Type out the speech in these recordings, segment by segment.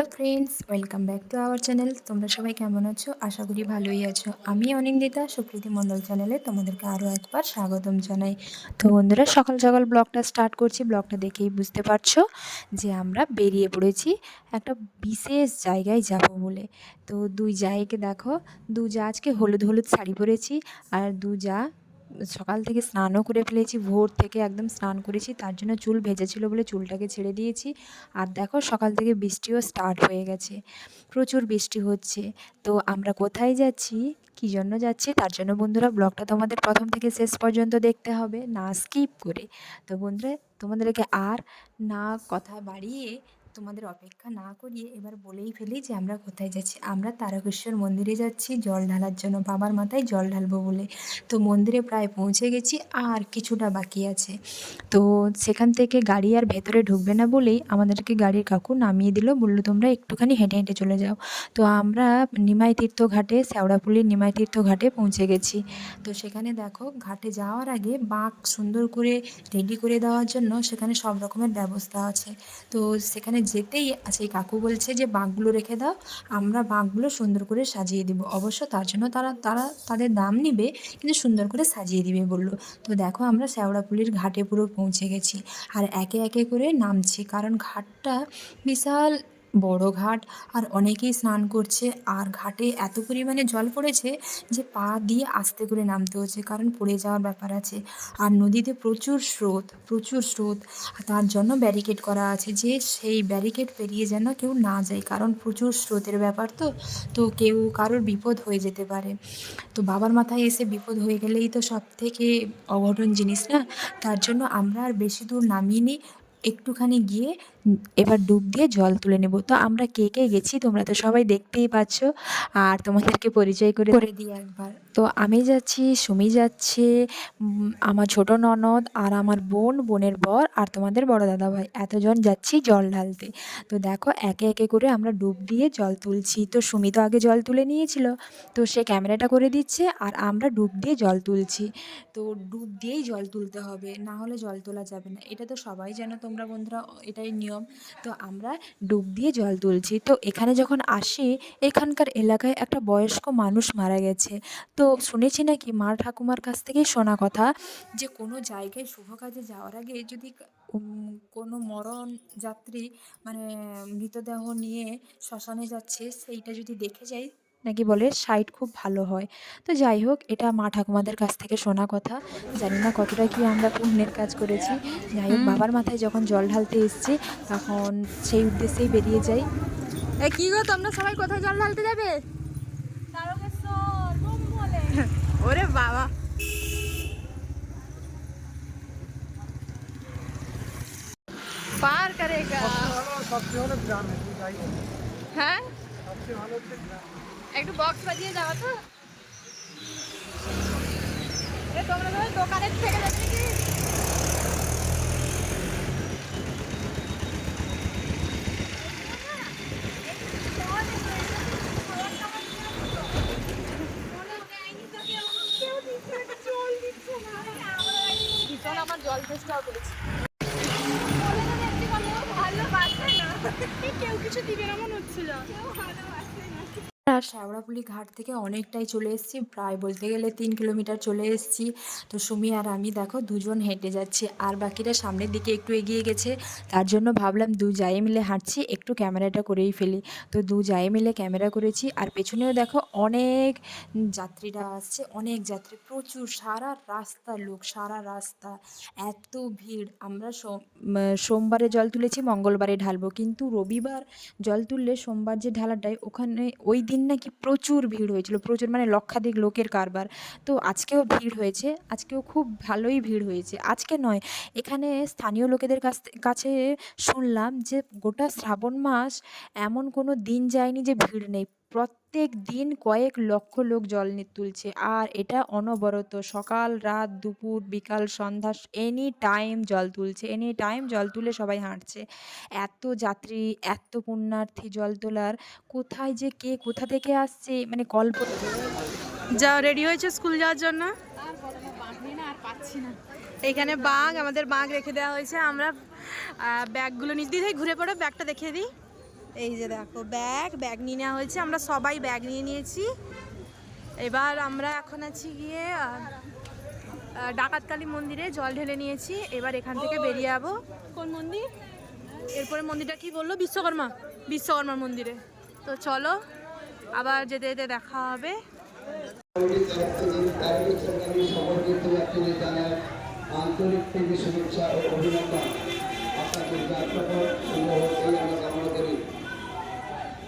Hello friends, welcome back to our channel. তোমরা সবাই কেমন আছো? আশা করি ভালোই আছো। আমি অনিন্দিতা সুপ্রীতি মণ্ডল চ্যানেলে তোমাদেরকে আরও একবার স্বাগতম জানাই। তো বন্ধুরা, সকাল সকাল ব্লগটা স্টার্ট করছি। ব্লগটা দেখেই বুঝতে পারছ যে আমরা বেরিয়ে পড়েছি একটা বিশেষ জায়গায় যাব বলে। তো দুই জায়গাকে দেখো দু যা আজকে হলুদ হলুদ শাড়ি পরেছি আর দু যা সকাল থেকে স্নানও করে ফেলেছি, ভোর থেকে একদম স্নান করেছি, তার জন্য চুল ভেজেছিল বলে চুলটাকে ছেড়ে দিয়েছি। আর দেখো সকাল থেকে বৃষ্টিও স্টার্ট হয়ে গেছে, প্রচুর বৃষ্টি হচ্ছে। তো আমরা কোথায় যাচ্ছি, কী জন্য যাচ্ছি, তার জন্য বন্ধুরা ব্লগটা তোমাদের প্রথম থেকে শেষ পর্যন্ত দেখতে হবে, না স্কিপ করে। তো বন্ধুরা তোমাদেরকে আর না কথা বাড়িয়ে তোমাদের অপেক্ষা না করিয়ে এবার বলেই ফেলি যে আমরা কোথায় যাচ্ছি। আমরা তারকেশ্বর মন্দিরে যাচ্ছি, জল ঢালার জন্য বাবার মাথায় জল ঢালবো বলে। তো মন্দিরে প্রায় পৌঁছে গেছি, আর কিছুটা বাকি আছে। তো সেখান থেকে গাড়ি আর ভেতরে ঢুকবে না বলেই আমাদেরকে গাড়ির কাকু নামিয়ে দিল, বলল, তোমরা একটুখানি হেঁটে হেঁটে চলে যাও। তো আমরা নিমাই তীর্থ ঘাটে, শ্যাওড়াপুলির নিমাই তীর্থ ঘাটে পৌঁছে গেছি। তো সেখানে দেখো, ঘাটে যাওয়ার আগে বাঁক সুন্দর করে রেডি করে দেওয়ার জন্য সেখানে সব রকমের ব্যবস্থা আছে। তো সেখানে যেতেই সেই কাকু বলছে যে বাঁকগুলো রেখে দাও, আমরা বাঁকগুলো সুন্দর করে সাজিয়ে দেবো। অবশ্য তার জন্য তারা তারা তাদের দাম নিবে, কিন্তু সুন্দর করে সাজিয়ে দিবে বলল। তো দেখো আমরা শ্যাওড়াপুলির ঘাটে পুরো পৌঁছে গেছি। আর একে একে করে নামছি, কারণ ঘাটটা বিশাল বড় ঘাট আর অনেকেই স্নান করছে। আর ঘাটে এত পরিমাণে জল পড়েছে যে পা দিয়ে আস্তে করে নামতে হচ্ছে, কারণ পড়ে যাওয়ার ব্যাপার আছে। আর নদীতে প্রচুর স্রোত প্রচুর স্রোত। তার জন্য ব্যারিকেড করা আছে যে সেই ব্যারিকেড পেরিয়ে যেন কেউ না যায়, কারণ প্রচুর স্রোতের ব্যাপার তো তো কেউ কারোর বিপদ হয়ে যেতে পারে। তো বাবার মাথায় এসে বিপদ হয়ে গেলেই তো সব থেকে অঘটন জিনিস না? তার জন্য আমরা আর বেশি দূর নামিনি একটুখানি গিয়ে এবার ডুব দিয়ে জল তুলে নেব। তো আমরা কে কে গেছি তোমরা তো সবাই দেখতেই পাচ্ছ। আর তোমাদেরকে পরিচয় করে করে দিই একবার। তো আমি যাচ্ছি সুমি যাচ্ছে আমার ছোট ননদ আর আমার বোন বোনের বর আর তোমাদের বড় দাদা ভাই এতজন যাচ্ছি জল ঢালতে। তো দেখো একে একে করে আমরা ডুব দিয়ে জল তুলছি। তো সুমি তো আগে জল তুলে নিয়েছিল। তো সে ক্যামেরাটা করে দিচ্ছে আর আমরা ডুব দিয়ে জল তুলছি। তো ডুব দিয়েই জল তুলতে হবে না হলে জল তোলা যাবে না। এটা তো সবাই জানো তোমরা বন্ধুরা এটাই নিয়ম। তো আমরা ডুব দিয়ে জল তুলছি। তো এখানে যখন আসি, এখানকার এলাকায় একটা বয়স্ক মানুষ মারা গেছে। তো শুনেছি নাকি মা ঠাকুমার কাছ থেকেই শোনা কথা যে, কোনো জায়গায় শুভ কাজে যাওয়ার আগে যদি কোনো মরণ যাত্রী মানে মৃতদেহ নিয়ে শ্মশানে যাচ্ছে, সেইটা যদি দেখে যাই নাকি বলে সাইট খুব ভালো হয়। তো যাই হোক এটা মা ঠাকুমাদের কাছ থেকে শোনা কথা। জানি না কতটা কি আমরা পুণ্যের কাজ করেছি। যাই হোক বাবার মাথায় যখন জল ঢালতে এসছি তখন সেই উদ্দেশ্যেই বেরিয়ে যাই। এ কি গো তোমরা সবাই কোথায় জল ঢালতে যাবে? ওরে বাবা। পার করেগা। হ্যাঁ? ভালো একটু বক্স বাজিয়ে যাওয়া তো। তোমরা সবাই দোকানের থেকে যাবে নাকি? ভীষণ আমার জল চেষ্টাও করেছি কেউ কিছু দিবে না মনে হচ্ছিল আর শ্যাওড়াপুলি ঘাট থেকে অনেকটাই চলে এসেছি। প্রায় বলতে গেলে তিন কিলোমিটার চলে এসেছি। তো সুমি আর আমি দেখো দুজন হেঁটে যাচ্ছি আর বাকিরা সামনের দিকে একটু এগিয়ে গেছে। তার জন্য ভাবলাম দু জায়ে মিলে হাঁটছি, একটু ক্যামেরাটা করেই ফেলি। তো দু জায়ে মিলে ক্যামেরা করেছি আর পেছনেও দেখো অনেক যাত্রীরা আসছে, অনেক যাত্রী, প্রচুর, সারা রাস্তা লোক, সারা রাস্তা, এত ভিড়। আমরা সোম- সোমবারে জল তুলেছি, মঙ্গলবারে ঢালবো। কিন্তু রবিবার জল তুললে সোমবার যে ঢালাটায় ওখানে ওই দিন নাকি প্রচুর ভিড় হয়েছিল, প্রচুর মানে লক্ষাধিক লোকের কারবার। তো আজকেও ভিড় হয়েছে, আজকেও খুব ভালোই ভিড় হয়েছে। আজকে নয়, এখানে স্থানীয় লোকেদের কাছ কাছে শুনলাম যে গোটা শ্রাবণ মাস এমন কোনো দিন যায়নি যে ভিড় নেই। প্রত্যেক দিন কয়েক লক্ষ লোক জল তুলছে। আর এটা অনবরত সকাল রাত দুপুর বিকাল সন্ধ্যা এনি টাইম জল তুলছে। এনি টাইম জল তুলে সবাই হাঁটছে। এত যাত্রী এত পুণ্যার্থী জল তোলার। কোথায় যে কে কোথা থেকে আসছে? মানে কল্প যা রেডি হয়েছে স্কুল যাওয়ার জন্য? এইখানে বাঘ আমাদের বাঘ রেখে দেওয়া হয়েছে। আমরা ব্যাগগুলো নিচ দিয়ে ঘুরে পড়ে ব্যাগটা দেখিয়ে দিই। এই যে দেখো ব্যাগ ব্যাগ নিয়ে নেওয়া হয়েছে। আমরা সবাই ব্যাগ নিয়ে নিয়েছি। এবার আমরা এখন আছি গিয়ে ডাকাতকালী মন্দিরে জল ঢেলে নিয়েছি। এবার এখান থেকে বেরিয়ে যাব। কোন মন্দির? এরপরে মন্দিরটা কি বলল? বিশ্বকর্মা। বিশ্বকর্মা মন্দিরে। তো চলো আবার যেতে যেতে দেখা হবে। আন্তরিক প্রীতি শুভেচ্ছা ও অভিনন্দন। আপনাদের যাত্রাপথ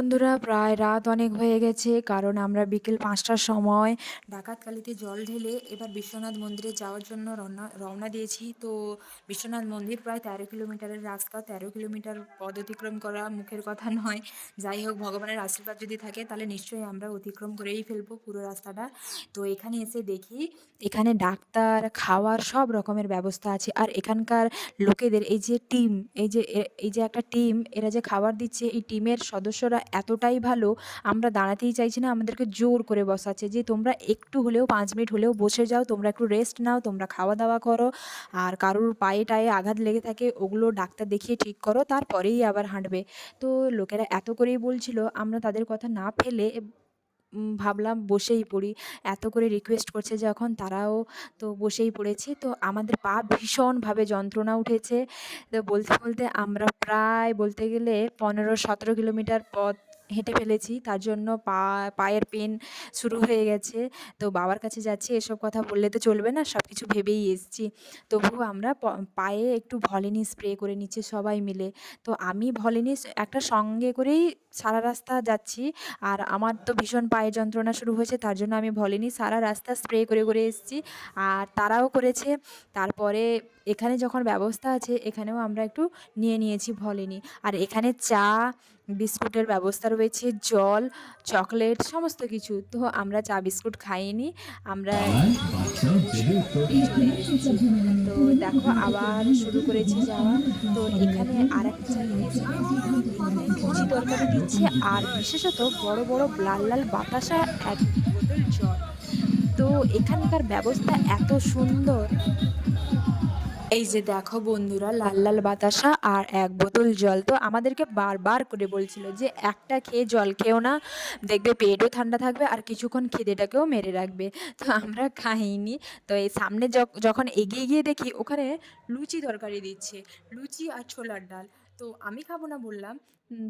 বন্ধুরা, প্রায় রাত অনেক হয়ে গেছে, কারণ আমরা বিকেল পাঁচটার সময় ডাকাতকালিতে জল ঢেলে এবার বিশ্বনাথ মন্দিরে যাওয়ার জন্য রওনা রওনা দিয়েছি। তো বিশ্বনাথ মন্দির প্রায় তেরো কিলোমিটারের রাস্তা, তেরো কিলোমিটার পদ অতিক্রম করা মুখের কথা নয়। যাই হোক, ভগবানের আশীর্বাদ যদি থাকে, তাহলে নিশ্চয়ই আমরা অতিক্রম করেই ফেলব পুরো রাস্তাটা। তো এখানে এসে দেখি, এখানে ডাক্তার, খাওয়ার সব রকমের ব্যবস্থা আছে। আর এখানকার লোকেদের, এই যে টিম, এই যে এই যে একটা টিম, এরা যে খাবার দিচ্ছে, এই টিমের সদস্যরা এতটাই ভালো, আমরা দাঁড়াতেই চাইছি না, আমাদেরকে জোর করে বসাচ্ছে যে তোমরা একটু হলেও, পাঁচ মিনিট হলেও বসে যাও, তোমরা একটু রেস্ট নাও, তোমরা খাওয়া দাওয়া করো। আর কারোর পায়ে টায়ে আঘাত লেগে থাকে, ওগুলো ডাক্তার দেখিয়ে ঠিক করো, তারপরেই আবার হাঁটবে। তো লোকেরা এত করেই বলছিল, আমরা তাদের কথা না ফেলে ভাবলাম বসেই পড়ি। এত করে রিকোয়েস্ট করছে যখন, তারাও তো বসেই পড়েছি। তো আমাদের পা ভীষণভাবে যন্ত্রণা উঠেছে। তো বলতে বলতে আমরা প্রায় বলতে গেলে পনেরো সতেরো কিলোমিটার পথ হেঁটে ফেলেছি। তার জন্য পা, পায়ের পেন শুরু হয়ে গেছে। তো বাবার কাছে যাচ্ছি, এসব কথা বললে তো চলবে না সব কিছু ভেবেই এসেছি। তবুও আমরা পায়ে একটু ভলিনি স্প্রে করে নিচ্ছি সবাই মিলে। তো আমি ভলিনি একটা সঙ্গে করেই সারা রাস্তা যাচ্ছি। আর আমার তো ভীষণ পায়ে যন্ত্রণা শুরু হয়েছে, তার জন্য আমি ভলিনি, সারা রাস্তা স্প্রে করে করে এসেছি। আর তারাও করেছে। তারপরে এখানে যখন ব্যবস্থা আছে এখানেও আমরা একটু নিয়ে নিয়েছি ভলিনি। আর এখানে চা বিস্কুটের ব্যবস্থা রয়েছে জল চকলেট সমস্ত কিছু। তো আমরা চা বিস্কুট খাইনি আমরা তো দেখো আবার শুরু করেছি যাওয়া। তো এখানে আর একটা লুচি তরকারি দিচ্ছে আর বিশেষত বড় বড় লাল লাল বাতাসা এক বোতল জল। তো এখানকার ব্যবস্থা এত সুন্দর। এই যে দেখো বন্ধুরা, লাল লাল বাতাসা আর এক বোতল জল। তো আমাদেরকে বারবার করে বলছিল যে একটা খেয়ে জল খেও না, দেখবে পেটও ঠান্ডা থাকবে আর কিছুক্ষণ খিদেটাকেও মেরে রাখবে। তো আমরা খাইনি। তো এই সামনে যখ- যখন এগিয়ে গিয়ে দেখি ওখানে লুচি তরকারি দিচ্ছে, লুচি আর ছোলার ডাল। তো আমি খাব না বললাম।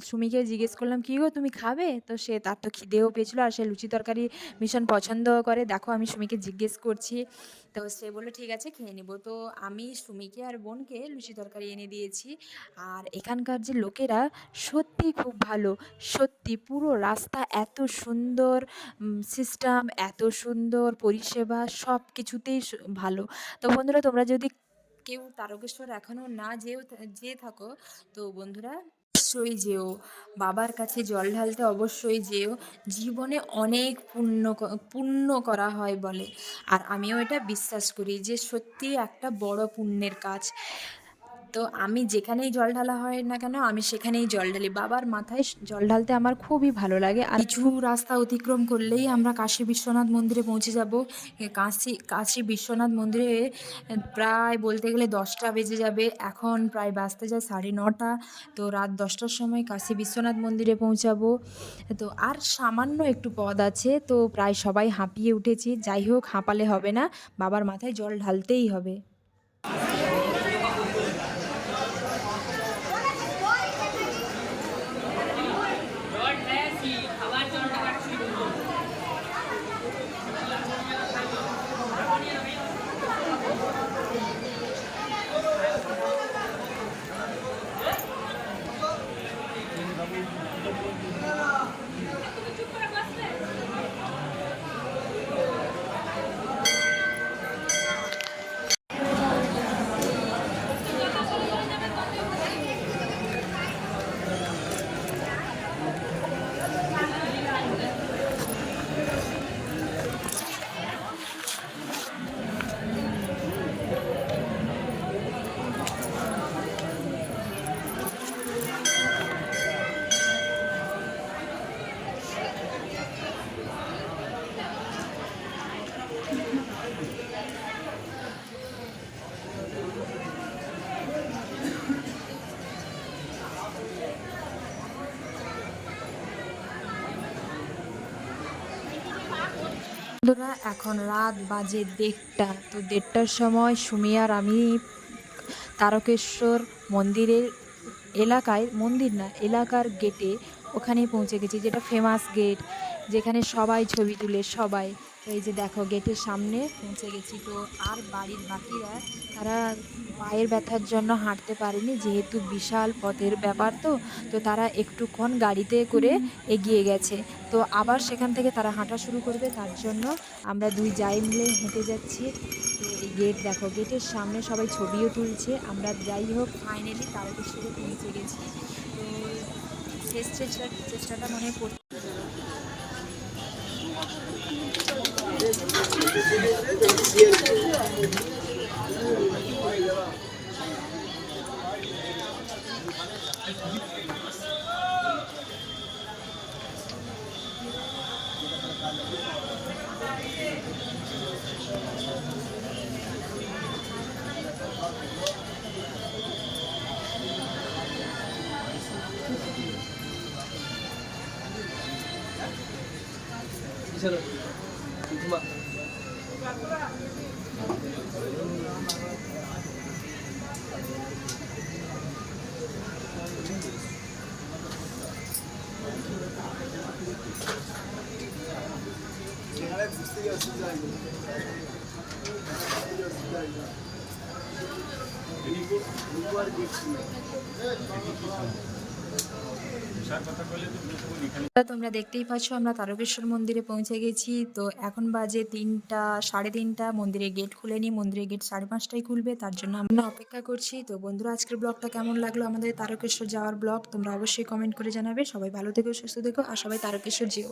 সুমিকে জিজ্ঞেস করলাম, কী গো, তুমি খাবে? তো সে তার তো খিদেও পেয়েছিলো আর সে লুচি তরকারি ভীষণ পছন্দ করে। দেখো, আমি সুমিকে জিজ্ঞেস করছি। তো সে বলল, ঠিক আছে, খেয়ে নেব। তো আমি সুমিকে আর বোনকে লুচি তরকারি এনে দিয়েছি। আর এখানকার যে লোকেরা সত্যি খুব ভালো। সত্যি পুরো রাস্তা এত সুন্দর সিস্টেম এত সুন্দর, পরিষেবা সব কিছুতেই ভালো। তো বন্ধুরা, তোমরা যদি কেউ তারকেশ্বর এখনও না যেও যেয়ে থাকো। তো বন্ধুরা, অবশ্যই যেও। বাবার কাছে জল ঢালতে অবশ্যই যেও। জীবনে অনেক পুণ্য পুণ্য করা হয় বলে। আর আমিও এটা বিশ্বাস করি যে সত্যি একটা বড় পুণ্যের কাজ। তো আমি যেখানেই জল ঢালা হয় না কেন, আমি সেখানেই জল ঢালি। বাবার মাথায় জল ঢালতে আমার খুবই ভালো লাগে। আর কিছু রাস্তা অতিক্রম করলেই আমরা কাশী বিশ্বনাথ মন্দিরে পৌঁছে যাব। কাশী কাশী বিশ্বনাথ মন্দিরে প্রায় বলতে গেলে দশটা বেজে যাবে। এখন প্রায় বাজতে যায় সাড়ে নটা। তো রাত দশটার সময় কাশী বিশ্বনাথ মন্দিরে পৌঁছাবো। তো আর সামান্য একটু পদ আছে, তো প্রায় সবাই হাঁপিয়ে উঠেছি। যাই হোক, হাঁপালে হবে না। বাবার মাথায় জল ঢালতেই হবে। বন্ধুরা, এখন রাত বাজে দেড়টা। তো দেড়টার সময় সুমি আর আমি তারকেশ্বর মন্দিরের এলাকায়, মন্দির না, এলাকার গেটে ওখানে পৌঁছে গেছি, যেটা ফেমাস গেট যেখানে সবাই ছবি তুলে, সবাই। এই যে দেখো গেটের সামনে পৌঁছে গেছি। তো আর বাড়ির বাকিরা, তারা পায়ের ব্যথার জন্য হাঁটতে পারেনি, যেহেতু বিশাল পথের ব্যাপার তো তো তারা একটুক্ষণ গাড়িতে করে এগিয়ে গেছে। তো আবার সেখান থেকে তারা হাঁটা শুরু করবে, তার জন্য আমরা দুই যাই মিলে হেঁটে যাচ্ছি। তো এই গেট দেখো, গেটের সামনে সবাই ছবিও তুলছে। আমরা যাই হোক ফাইনালি তারকেশ্বরে পৌঁছে গেছি। তো শেষ চেষ্টা, চেষ্টাটা মনে হয় করতে তোমরা দেখতেই পাচ্ছ, আমরা তারকেশ্বর মন্দিরে পৌঁছে গেছি। তো এখন বাজে তিনটা, সাড়ে তিনটা। মন্দিরে গেট খুলে নি মন্দিরে গেট সাড়ে পাঁচটায় খুলবে, তার জন্য আমরা অপেক্ষা করছি। তো বন্ধুরা, আজকের ব্লগটা কেমন লাগল? আমাদের তারকেশ্বর যাওয়ার ব্লগ তোমরা অবশ্যই কমেন্ট করে জানাবে। সবাই ভালো থেকো, সুস্থ থেকো, আর সবাই তারকেশ্বর যেও।